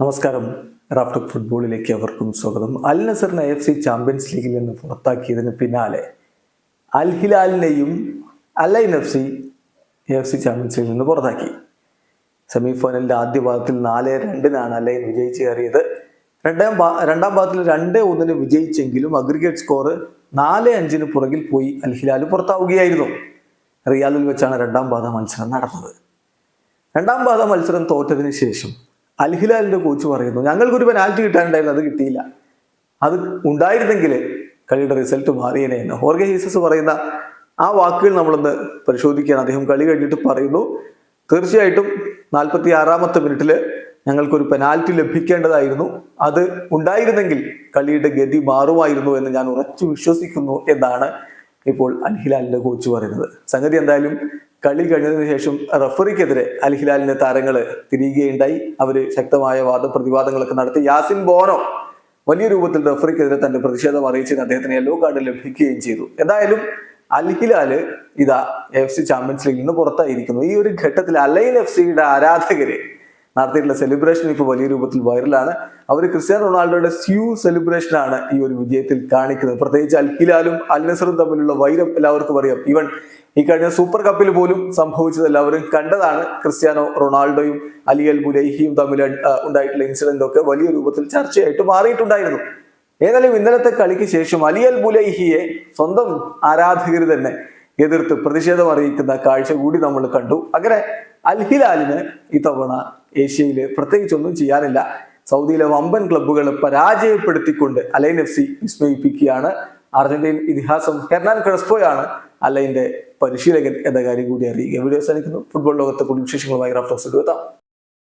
നമസ്കാരം. റാഫ്റ്റർ ഫുട്ബോളിലേക്ക് അവർക്കും സ്വാഗതം. അൽ നസറിനെ എഫ് സി ചാമ്പ്യൻസ് ലീഗിൽ നിന്ന് പുറത്താക്കിയതിന് പിന്നാലെ അൽ ഹിലാലിനെയും Al Ain F C F C champions ലീഗിൽ നിന്ന് പുറത്താക്കി. സെമി ഫൈനലിന്റെ ആദ്യ ഭാഗത്തിൽ നാല് രണ്ടിനാണ് അലൈൻ വിജയിച്ച് കയറിയത്. രണ്ടാം രണ്ടാം ഭാഗത്തിൽ രണ്ട് ഒന്നിന് വിജയിച്ചെങ്കിലും അഗ്രിഗേറ്റ് സ്കോർ നാല് അഞ്ചിന് പുറകിൽ പോയി അൽ ഹിലാൽ പുറത്താവുകയായിരുന്നു. റിയാദിൽ വെച്ചാണ് രണ്ടാം പാദ മത്സരം നടന്നത്. രണ്ടാം പാദ മത്സരം തോറ്റതിന് ശേഷം അൽഹിലാലിന്റെ കോച്ച് പറയുന്നു ഞങ്ങൾക്കൊരു പെനാൽറ്റി കിട്ടാനുണ്ടായിരുന്നു അത് കിട്ടിയില്ല. അത് ഉണ്ടായിരുന്നെങ്കിൽ കളിയുടെ റിസൾട്ട് മാറിയേനെ എന്ന്. ഹോർഗെ ഹീസസ് പറയുന്ന ആ വാക്കുകൾ നമ്മളൊന്ന് പരിശോധിക്കുകയാണ്. അദ്ദേഹം കളി കഴിഞ്ഞിട്ട് പറയുന്നു തീർച്ചയായിട്ടും നാൽപ്പത്തി ആറാമത്തെ മിനിറ്റിൽ ഞങ്ങൾക്കൊരു പെനാൽറ്റി ലഭിക്കേണ്ടതായിരുന്നു. അത് ഉണ്ടായിരുന്നെങ്കിൽ കളിയുടെ ഗതി മാറുമായിരുന്നു എന്ന് ഞാൻ ഉറച്ചു വിശ്വസിക്കുന്നു എന്നാണ് ഇപ്പോൾ അൽഹിലാലിന്റെ കോച്ച് പറയുന്നത്. സംഗതി എന്തായാലും കളി കഴിഞ്ഞതിന് ശേഷം റഫറിക്കെതിരെ അൽഹിലാലിന്റെ താരങ്ങൾ തിരിയുകയുണ്ടായി. അവർ ശക്തമായ വാദപ്രതിവാദങ്ങളൊക്കെ നടത്തി. യാസിൻ ബോനോ വലിയ രൂപത്തിൽ റഫറിക്കെതിരെ തന്റെ പ്രതിഷേധം അറിയിച്ചതിന് അദ്ദേഹത്തിന് യെല്ലോ കാർഡ് ലഭിക്കുകയും ചെയ്തു. എന്തായാലും അൽഹിലാൽ ഇതാ എഫ് സി ചാമ്പ്യൻസ് ലീഗിൽ നിന്ന് പുറത്തായിരിക്കുന്നു. ഈ ഒരു ഘട്ടത്തിൽ അലൈൻ എഫ് സിയുടെ ആരാധകര് നടത്തിയിട്ടുള്ള സെലിബ്രേഷൻ ഇപ്പോൾ വലിയ രൂപത്തിൽ വൈറലാണ് അവർ ക്രിസ്ത്യാനോ റൊണാൾഡോയുടെ സ്യൂ സെലിബ്രേഷൻ ആണ് ഈ ഒരു വിജയത്തിൽ കാണിക്കുന്നത്. പ്രത്യേകിച്ച് അൽ ഹിലാലും അൽ നസറും തമ്മിലുള്ള വൈരം എല്ലാവർക്കും അറിയാം. ഈവൻ ഈ കഴിഞ്ഞ സൂപ്പർ കപ്പിൽ പോലും സംഭവിച്ചത് എല്ലാവരും കണ്ടതാണ്. ക്രിസ്ത്യാനോ റൊണാൾഡോയും അലി അൽ ബുലൈഹിയും തമ്മിൽ ഉണ്ടായിട്ടുള്ള ഇൻസിഡന്റ് ഒക്കെ വലിയ രൂപത്തിൽ ചർച്ചയായിട്ട് മാറിയിട്ടുണ്ടായിരുന്നു. ഏതായാലും ഇന്നലത്തെ കളിക്ക് ശേഷം അലി അൽ ബുലൈഹിയെ സ്വന്തം ആരാധകർ തന്നെ എതിർത്ത് പ്രതിഷേധം അറിയിക്കുന്ന കാഴ്ച കൂടി നമ്മൾ കണ്ടു. അങ്ങനെ അൽഹിലാലിന് ഇത്തവണ ഏഷ്യയിൽ പ്രത്യേകിച്ചൊന്നും ചെയ്യാനില്ല. സൗദിയിലെ വമ്പൻ ക്ലബ്ബുകളെ പരാജയപ്പെടുത്തിക്കൊണ്ട് അലൈൻ എഫ് സി വിസ്മയിപ്പിക്കുകയാണ്. അർജന്റീൻ ഇതിഹാസം ഹെർണാൻ ക്രെസ്പോയാണ് അലൈന്റെ പരിശീലകൻ എന്ന കാര്യം കൂടി അറിയുക. വീഡിയോ സാധിക്കുന്നു ഫുട്ബോൾ ലോകത്തെ കൂടുതൽ വിശേഷങ്ങളുമായി റാഫ്റ്റോക്സ് എത്താം